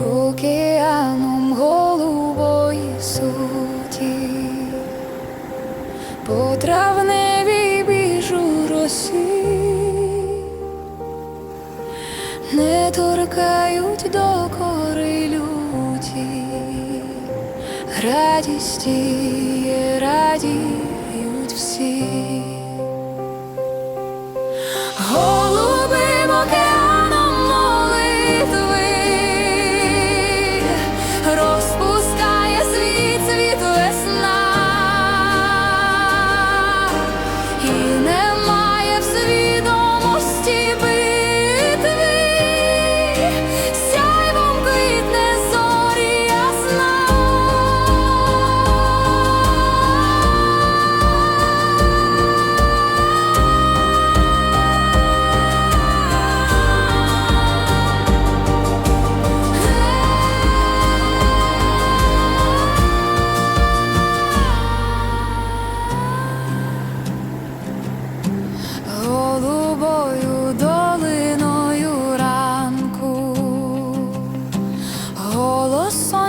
океаном голубої суті, по травневій біжу росі, не торкають до кори люті, радісті радіють всі.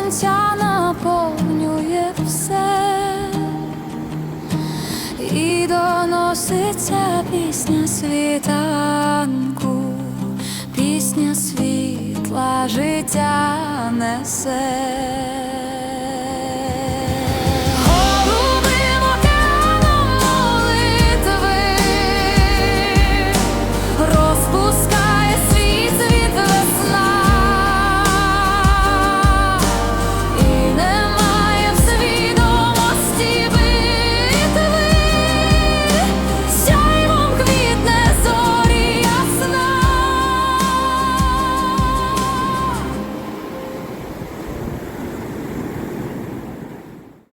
Сонця наповнює все, і доноситься пісня світанку, пісня світла життя несе.